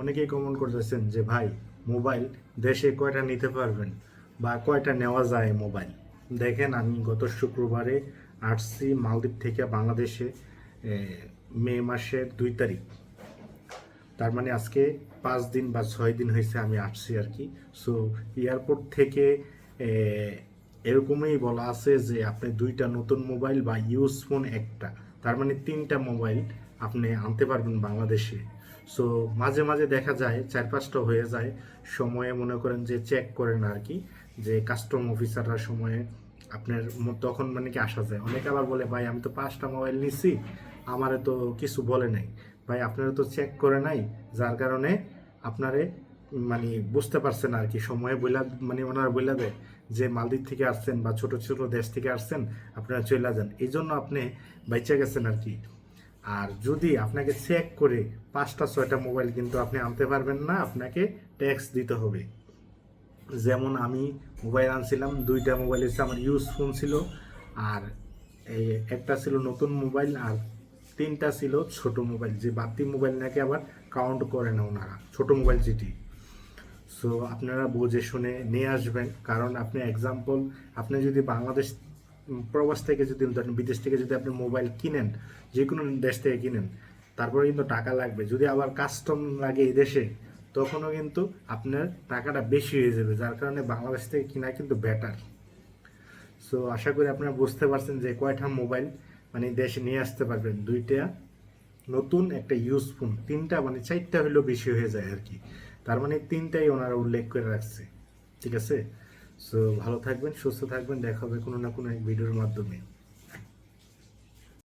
অনেকেই কমেন্ট করতেছেন যে, ভাই মোবাইল দেশে কয়টা নিতে পারবেন বা কয়টা নেওয়া যায় মোবাইল দেখেন, আমি গত শুক্রবারে আসছি মালদ্বীপ থেকে বাংলাদেশে মে মাসের দুই তারিখ। তার মানে আজকে পাঁচ দিন বা ছয় দিন হয়েছে আমি আসছি আর কি। সো এয়ারপোর্ট থেকে এরকমই বলা আছে যে, আপনি দুইটা নতুন মোবাইল বা ইউজ ফোন একটা, তার মানে তিনটা মোবাইল আপনি আনতে পারবেন বাংলাদেশে। সো মাঝে মাঝে দেখা যায় চার পাঁচটা হয়ে যায়, সময়ে মনে করেন যে চেক করেন আর কি যে কাস্টম অফিসাররা সময়ে আপনার তখন মানে কি আসা যায়। অনেকে আবার বলে, ভাই, আমি তো পাঁচটা মোবাইল নিছি, আমারে তো কিছু বলে নাই। ভাই, আপনারা তো চেক করে নাই, যার কারণে আপনারে মানে বুঝতে পারছেন আর কি সময়ে বইলা মানে ওনারা বইলা দেয় যে মালদ্বীপ থেকে আসছেন বা ছোট ছোট দেশ থেকে আসছেন, আপনারা চলে যান। এই জন্য আপনি বাইচা গেছেন আর কি আর যদি আপনাকে চেক করে পাঁচটা, ছয়টা মোবাইল কিন্তু আপনি আনতে পারবেন না, আপনাকে ট্যাক্স দিতে হবে। যেমন আমি মোবাইল আনছিলাম, দুইটা মোবাইল হচ্ছে আমার ইউজ ফোন ছিল, আর এই একটা ছিল নতুন মোবাইল আর তিনটা ছিল ছোট মোবাইল যে বাড়তি মোবাইল নাকি আবার কাউন্ট করে না ওনারা, ছোট মোবাইল যেটি। সো আপনারা বুঝে শুনে নিয়ে আসবেন, কারণ আপনি এক্সাম্পল আপনি যদি বাংলাদেশ প্রবাস থেকে যদি ধরেন, বিদেশ থেকে যদি আপনি মোবাইল কিনেন যে কোনো দেশ থেকে কিনেন, তারপরে কিন্তু টাকা লাগবে। যদি আবার কাস্টম লাগে এই দেশে, তখনও কিন্তু আপনার টাকাটা বেশি হয়ে যাবে, যার কারণে বাংলাদেশ থেকে কিনা কিন্তু বেটার সো আশা করি আপনারা বুঝতে পারছেন যে কয়টা মোবাইল মানে দেশে নিয়ে আসতে পারবেন। দুইটা নতুন, একটা ইউজ ফোন তিনটা মানে চারটা হলেও বেশি হয়ে যায় আর কি। তার মানে তিনটাই ওনারা উল্লেখ করে রাখছে। ঠিক আছে? সো ভালো থাকবেন সুস্থ থাকবেন দেখা হবে কোনো না কোনো এক ভিডিওর মাধ্যমে।